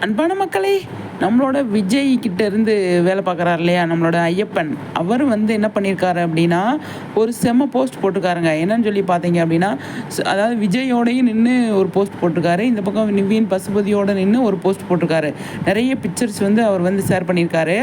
அன்பான மக்களே நம்மளோட விஜய் கிட்ட இருந்து வேலை பார்க்குறாரு இல்லையா? நம்மளோட ஐயப்பன். அவர் வந்து என்ன பண்ணியிருக்காரு அப்படின்னா ஒரு செம்ம போஸ்ட் போட்டிருக்காருங்க. என்னன்னு சொல்லி பார்த்தீங்க அப்படின்னா அதாவது விஜயோடையும் நின்று ஒரு போஸ்ட் போட்டிருக்காரு. இந்த பக்கம் நிவின் பசுபதியோட நின்று ஒரு போஸ்ட் போட்டிருக்காரு. நிறைய பிக்சர்ஸ் வந்து அவர் வந்து ஷேர் பண்ணியிருக்காரு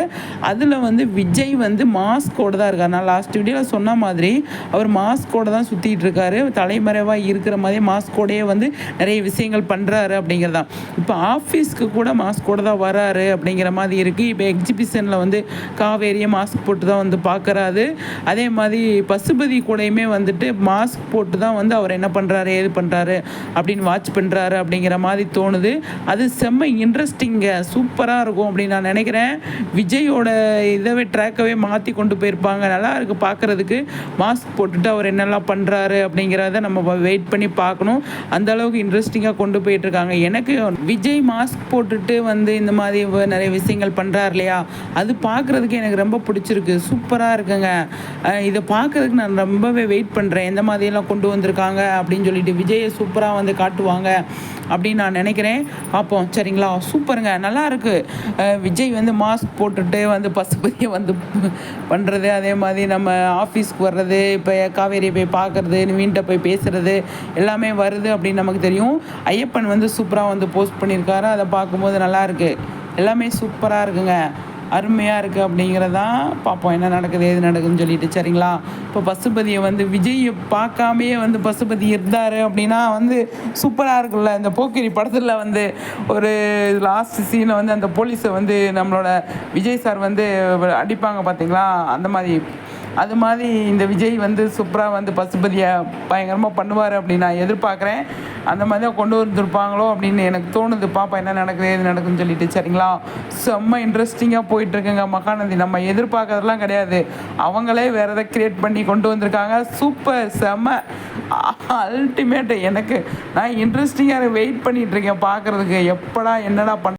அதில் வந்து விஜய் வந்து மாஸ்கோட தான் இருக்கார். நான் லாஸ்ட் வீடியோவில் சொன்ன மாதிரி அவர் மாஸ்கோட தான் சுற்றிட்டு இருக்காரு. தலைமறைவாக இருக்கிற மாதிரி மாஸ்கோடையே வந்து நிறைய விஷயங்கள் பண்ணுறாரு அப்படிங்கிறதான். இப்போ ஆஃபீஸ்க்கு கூட மாஸ்கோட தான் வராரு. அப்படிங்கிற மாதிரி இருக்குது இப்போ எக்ஸிபிஷனில் வந்து காவேரியை மாஸ்க் போட்டு தான் வந்து பார்க்குறாரு அதே மாதிரி பசுபதி கூடயுமே வந்துட்டு மாஸ்க் போட்டு தான் வந்து அவர் என்ன பண்ணுறாரு ஏது பண்ணுறாரு அப்படின்னு வாட்ச் பண்ணுறாரு அப்படிங்கிற மாதிரி தோணுது. அது செம்ம இன்ட்ரெஸ்டிங்க சூப்பராக இருக்கும் அப்படின்னு நான் நினைக்கிறேன். விஜயோட இதவே ட்ராக்கவே மாற்றி கொண்டு போயிருப்பாங்க. நல்லா இருக்குது பார்க்குறதுக்கு மாஸ்க் போட்டுட்டு அவர் என்னெல்லாம் பண்ணுறாரு அப்படிங்கிறத நம்ம வெயிட் பண்ணி பார்க்கணும் அந்த அளவுக்கு இன்ட்ரெஸ்டிங்காக கொண்டு போயிட்டு இருக்காங்க. எனக்கு விஜய் மாஸ்க் போட்டுட்டு வந்து இந்த மாதிரி நிறைய விஷயங்கள் பண்ணுறாரு இல்லையா? அது பார்க்குறதுக்கு எனக்கு ரொம்ப பிடிச்சிருக்கு. சூப்பராக இருக்குங்க. இதை பார்க்குறதுக்கு நான் ரொம்பவே வெயிட் பண்ணுறேன் எந்த மாதிரியெல்லாம் கொண்டு வந்திருக்காங்க அப்படின்னு சொல்லிட்டு விஜயை சூப்பராக வந்து காட்டுவாங்க அப்படின்னு நான் நினைக்கிறேன். பார்ப்போம். சரிங்களா? சூப்பருங்க. நல்லாயிருக்கு விஜய் வந்து மாஸ்க் போட்டுட்டு வந்து பசுபதியை வந்து பண்ணுறது அதே மாதிரி நம்ம ஆஃபீஸ்க்கு வர்றது இப்போ காவேரியை போய் பார்க்குறது நிவீன்ட்ட போய் பேசுகிறது எல்லாமே வருது அப்படின்னு நமக்கு தெரியும். ஐயப்பன் வந்து சூப்பராக வந்து போஸ்ட் பண்ணியிருக்காரு. அதை பார்க்கும்போது நல்லாயிருக்கு எல்லாமே சூப்பராக இருக்குங்க. அருமையாக இருக்குது அப்படிங்கிறதான் பார்ப்போம் என்ன நடக்குது ஏது நடக்குதுன்னு சொல்லிட்டு. சரிங்களா? இப்போ பசுபதியை வந்து விஜயை பார்க்காமையே வந்து பசுபதி இருந்தார் அப்படின்னா வந்து சூப்பராக இருக்குல்ல இந்த போக்கிரி படத்தில் வந்து ஒரு லாஸ்ட் சீனில் வந்து அந்த போலீஸை வந்து நம்மளோட விஜய் சார் வந்து அடிப்பாங்க பார்த்தீங்களா அந்த மாதிரி அது மாதிரி இந்த விஜய் வந்து சூப்பராக வந்து பசுபதியை பயங்கரமாக பண்ணுவார் அப்படின்னு நான் எதிர்பார்க்குறேன். அந்த மாதிரி தான் கொண்டு வந்திருப்பாங்களோ அப்படின்னு எனக்கு தோணுது. பாப்பா என்ன நடக்குது எது நடக்குதுன்னு சொல்லிட்டு. சரிங்களா? செம்ம இன்ட்ரெஸ்டிங்காக போயிட்டுருக்குங்க மகாநந்தி நம்ம எதிர்பார்க்கறதெல்லாம் கிடையாது. அவங்களே வேறு எதை க்ரியேட் பண்ணி கொண்டு வந்திருக்காங்க. சூப்பர் செம்ம. அல்டிமேட்டு எனக்கு. நான் இன்ட்ரெஸ்டிங்காக வெயிட் பண்ணிகிட்ருக்கேன் பார்க்குறதுக்கு. எப்படா என்னடா பண்ண